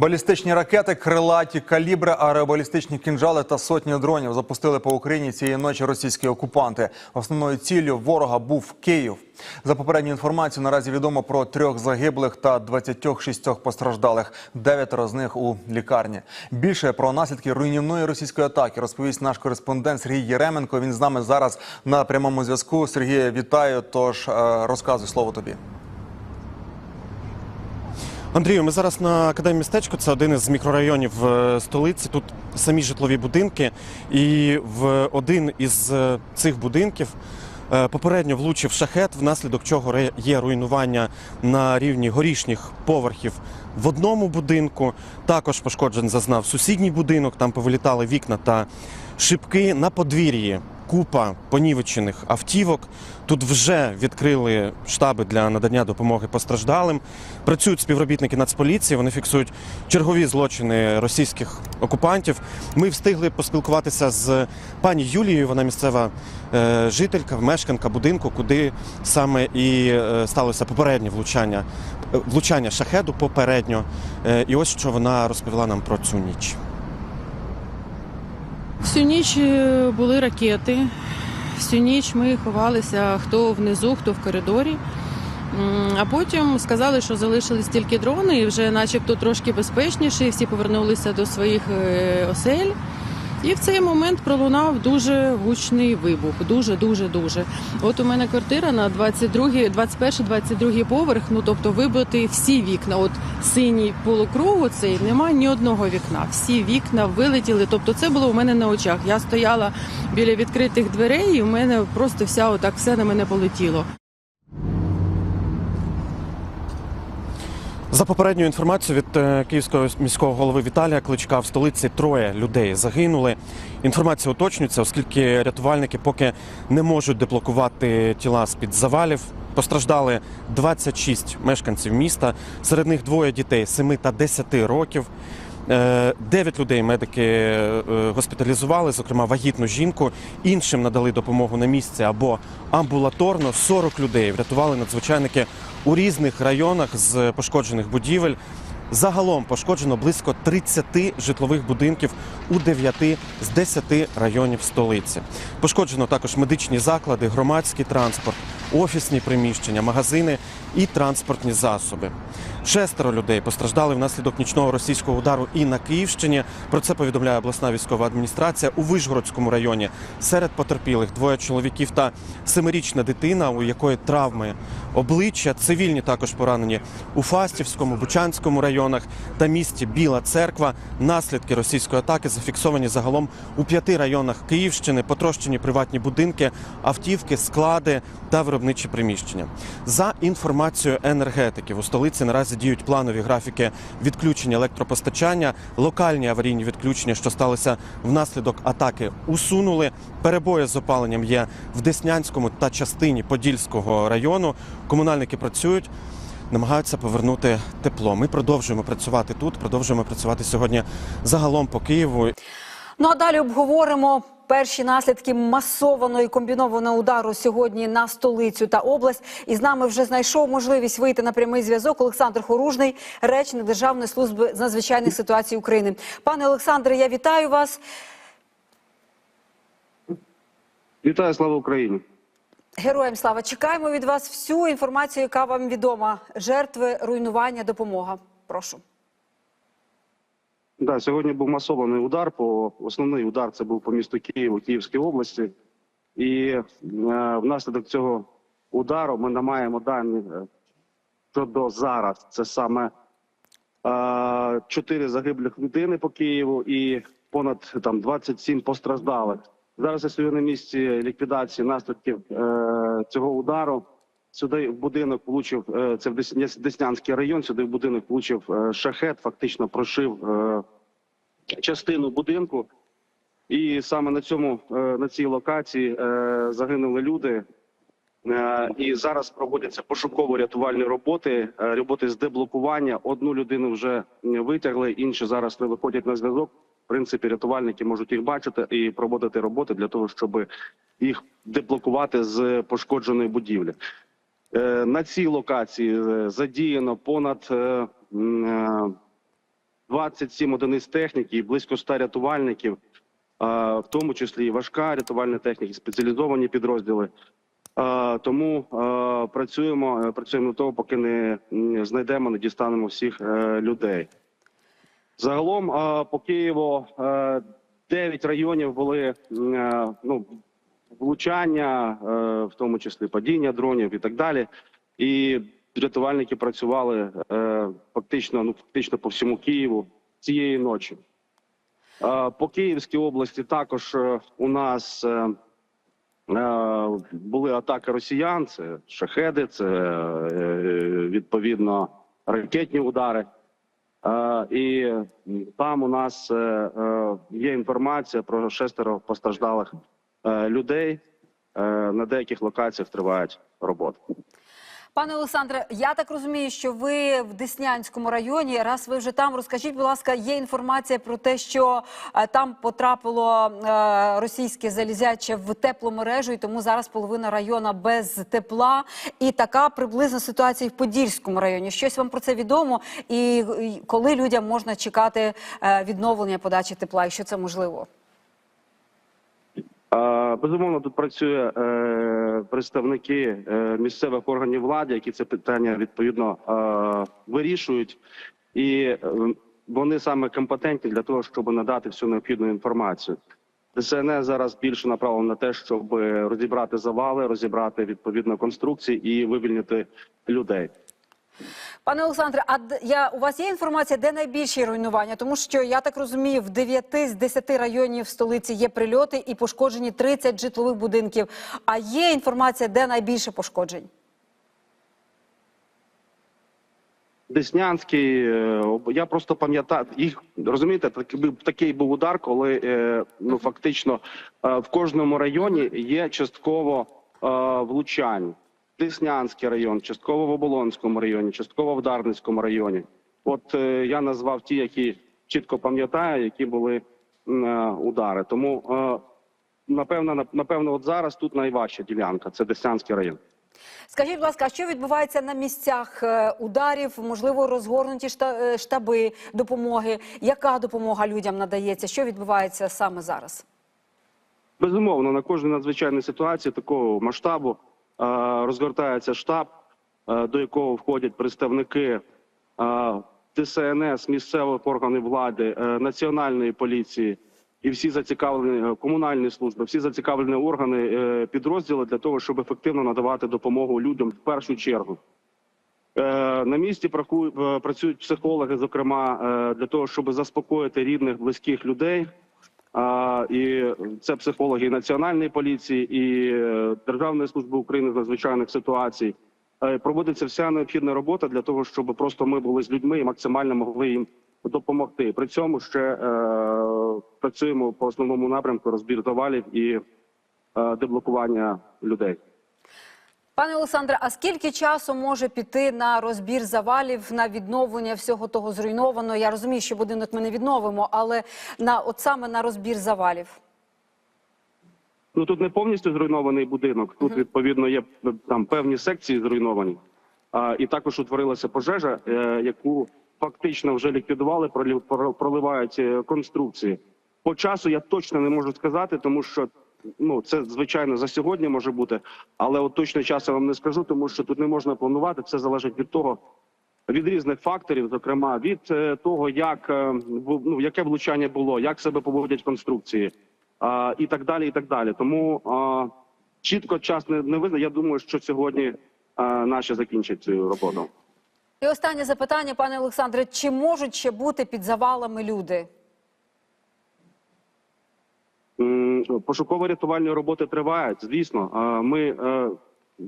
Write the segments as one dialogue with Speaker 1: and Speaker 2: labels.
Speaker 1: Балістичні ракети, крилаті калібри, аеробалістичні кінжали та сотні дронів запустили по Україні цієї ночі російські окупанти. Основною ціллю ворога був Київ. За попередньою інформацією, наразі відомо про трьох загиблих та 26 постраждалих. Дев'ятеро з них у лікарні. Більше про наслідки руйнівної російської атаки розповість наш кореспондент Сергій Єременко. Він з нами зараз на прямому зв'язку. Сергій, вітаю. Тож е, розказуй слово тобі.
Speaker 2: Андрію, ми зараз на академії містечку. Це один із мікрорайонів е, столиці. Тут самі житлові будинки, і в один із е, цих будинків е, попередньо влучив шахет, внаслідок чого є руйнування на рівні горішніх поверхів в одному будинку. Також пошкоджень зазнав сусідній будинок. Там повилітали вікна та шибки на подвір'ї. Купа понівечених автівок. Тут вже відкрили штаби для надання допомоги постраждалим. Працюють співробітники Нацполіції. Вони фіксують чергові злочини російських окупантів. Ми встигли поспілкуватися з пані Юлією. Вона місцева е, жителька, мешканка будинку, куди саме і е, сталося попереднє влучання, е, влучання шахеду попередньо. І ось що вона розповіла нам про цю ніч.
Speaker 3: Всю ніч е, були ракети. Всю ніч ми ховалися хто внизу, хто в коридорі. А потім сказали, що залишились тільки дрони, і вже начебто трошки безпечніше, і всі повернулися до своїх е, осель. І в цей момент пролунав дуже гучний вибух. Дуже, дуже, дуже. От у мене квартира на 22, 21, 22 поверх. Ну тобто вибити всі вікна. От синій полукругу цей немає ні одного вікна. Всі вікна вилетіли. Тобто, це було у мене на очах. Я стояла біля відкритих дверей, і у мене просто вся отак все на мене полетіло.
Speaker 2: За попередньою інформацією від е, київського міського голови Віталія Кличка в столиці троє людей загинули. Інформація уточнюється, оскільки рятувальники поки не можуть деблокувати тіла з під завалів. Постраждали 26 мешканців міста. Серед них двоє дітей 7 та 10 років. Е, Дев'ять людей медики е, госпіталізували, зокрема вагітну жінку. Іншим надали допомогу на місці або амбулаторно. 40 людей врятували надзвичайники у різних районах з пошкоджених будівель. Загалом пошкоджено близько 30 житлових будинків у 9 з 10 районів столиці. Пошкоджено також медичні заклади, громадський транспорт, офісні приміщення, магазини і транспортні засоби. Шестеро людей постраждали внаслідок нічного російського удару і на Київщині. Про це повідомляє обласна військова адміністрація у Вишгородському районі. Серед потерпілих двоє чоловіків та семирічна дитина, у якої травми обличчя. Цивільні також поранені у Фастівському, Бучанському районах та місті Біла Церква. Наслідки російської атаки зафіксовані загалом у п'яти районах Київщини, потрощені приватні будинки, автівки, склади та виробничі приміщення. За інформацією енергетиків, у столиці наразі діють планові графіки відключення електропостачання, локальні аварійні відключення, що сталося внаслідок атаки, усунули. Перебої з опаленням є в Деснянському та частині Подільського району. Комунальники працюють. Намагаються повернути тепло. Ми продовжуємо працювати тут. Продовжуємо працювати сьогодні загалом по Києву.
Speaker 4: Ну а далі обговоримо перші наслідки масованої комбінованого удару сьогодні на столицю та область. І з нами вже знайшов можливість вийти на прямий зв'язок Олександр Хоружний, речник Державної служби з надзвичайних ситуацій України. Пане Олександре, я вітаю вас.
Speaker 5: Вітаю, слава Україні!
Speaker 4: Героям слава! Чекаємо від вас всю інформацію, яка вам відома. Жертви, руйнування, допомога. Прошу.
Speaker 5: Да, сьогодні був масований удар. По основний удар це був по місту Києву, Київській області, і е, внаслідок цього удару ми не маємо дані е, щодо зараз. Це саме е, чотири загиблих людини по Києву і понад там 27 постраждалих. Зараз я стою на місці ліквідації наслідків е, цього удару. Сюди в будинок влучив е, це в Дес- Деснянський район. Сюди в будинок влучив е, шахет, фактично прошив е, частину будинку. І саме на цьому на цій локації загинули люди. І зараз проводяться пошуково-рятувальні роботи, роботи з деблокування. Одну людину вже витягли, інші зараз не виходять на зв'язок. В принципі, рятувальники можуть їх бачити і проводити роботи для того, щоб їх деблокувати з пошкодженої будівлі. Е, На цій локації е, задіяно понад е, м, е, 27 одиниць техніки і близько 100 рятувальників, в тому числі і важка рятувальна техніка, спеціалізовані підрозділи. Тому працюємо, працюємо до того, поки не знайдемо, не дістанемо всіх людей. Загалом по Києву е, 9 районів були ну, влучання, е, в тому числі падіння дронів і так далі. І рятувальники працювали е, фактично, ну фактично по всьому Києву цієї ночі. Е, По Київській області також у нас були атаки росіян. Це шахеди, це відповідно ракетні удари. І там у нас є інформація про шестеро постраждалих людей. Е, На деяких локаціях тривають роботи.
Speaker 4: Пане Олександре, я так розумію, що ви в Деснянському районі. Раз ви вже там, розкажіть, будь ласка, є інформація про те, що е, там потрапило е, російське залізяче в теплу мережу, і тому зараз половина району без тепла. І така приблизна ситуація і в Подільському районі. Щось вам про це відомо? І, коли людям можна чекати е, відновлення подачі тепла? І що це можливо?
Speaker 5: Безумовно, тут працює е, представники е, місцевих органів влади, які це питання відповідно е, вирішують, і е, вони саме компетентні для того, щоб надати всю необхідну інформацію. ДСНС зараз більше направлено на те, щоб розібрати завали, розібрати відповідно конструкції і вивільнити людей.
Speaker 4: Пане Олександре, а я у вас є інформація, де найбільші руйнування? Тому що я так розумію, в 9 з 10 районів столиці є прильоти і пошкоджені 30 житлових будинків. А є інформація, де найбільше пошкоджень?
Speaker 5: Деснянський, е, я просто пам'ятаю їх. Розумієте, такий був- удар, коли е, ну фактично е, в кожному районі є частково влучань. Деснянський район, частково в Оболонському районі, частково в Дарницькому районі. От е, я назвав ті, які чітко пам'ятаю, які були е, удари. Тому е, напевно, нап- напевно, от зараз тут найважча ділянка. Це Деснянський район.
Speaker 4: Скажіть, будь ласка, що відбувається на місцях е, ударів? Можливо, розгорнуті е, штаби допомоги? Яка допомога людям надається? Що відбувається саме зараз?
Speaker 5: Безумовно, на кожній надзвичайній ситуації такого масштабу розгортається штаб, до якого входять представники ДСНС, місцевих органів влади, е, національної поліції і всі зацікавлені е, комунальні служби, всі зацікавлені органи е, підрозділи для того, щоб ефективно надавати допомогу людям в першу чергу. На місці працюють психологи, зокрема, для того, щоб заспокоїти рідних, близьких людей. І це психологи національної поліції і е, Державної служби України з надзвичайних ситуацій. Е, Проводиться вся необхідна робота для того, щоб просто ми були з людьми і максимально могли їм допомогти. При цьому ще е, працюємо по основному напрямку розбір завалів і е, деблокування людей.
Speaker 4: Пане Олександре, а скільки часу може піти на розбір завалів, на відновлення всього того зруйнованого? Я розумію, що будинок ми не відновимо, але на от саме на розбір завалів.
Speaker 5: Ну тут не повністю зруйнований будинок. Тут відповідно є там певні секції зруйновані. А, і також утворилася пожежа, е, яку фактично вже ліквідували, проливають е, конструкції. По часу я точно не можу сказати, тому що ну це звичайно за сьогодні може бути, але от точно час я вам не скажу, тому що тут не можна планувати. Все залежить від того, від різних факторів, зокрема від е, того, як е, ну, яке влучання було, як себе поводять конструкції, а, і так далі. І так далі. Тому а, чітко час не, не визна. Я думаю, що сьогодні а, наші закінчать цю роботу.
Speaker 4: І останнє запитання, пане Олександре: чи можуть ще бути під завалами люди?
Speaker 5: Пошуково-рятувальні роботи тривають. Звісно, ми е,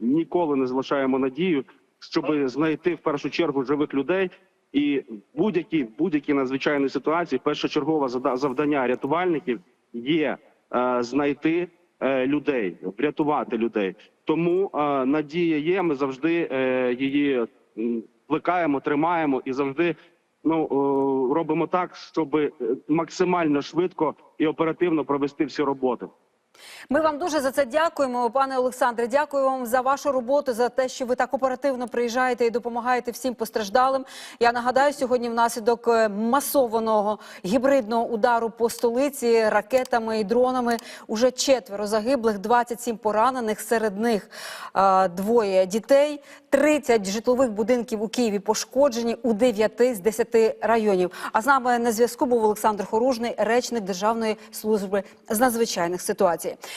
Speaker 5: ніколи не залишаємо надію, щоб знайти в першу чергу живих людей. І будь-які будь-які надзвичайні ситуації, першочергове завдання рятувальників є е, знайти е, людей, врятувати людей. Тому надія є. Ми завжди її плекаємо, тримаємо і завжди ну е, робимо так, щоб е, максимально швидко і оперативно провести всі роботи.
Speaker 4: Ми вам дуже за це дякуємо, пане Олександре. Дякую вам за вашу роботу, за те, що ви так оперативно приїжджаєте і допомагаєте всім постраждалим. Я нагадаю, сьогодні внаслідок е, масованого гібридного удару по столиці ракетами і дронами уже четверо загиблих, 27 поранених. Серед них е, двоє дітей, 30 житлових будинків у Києві пошкоджені у 9 з 10 районів. А з нами на зв'язку був Олександр Хоружний, речник Державної служби з надзвичайних ситуацій праці.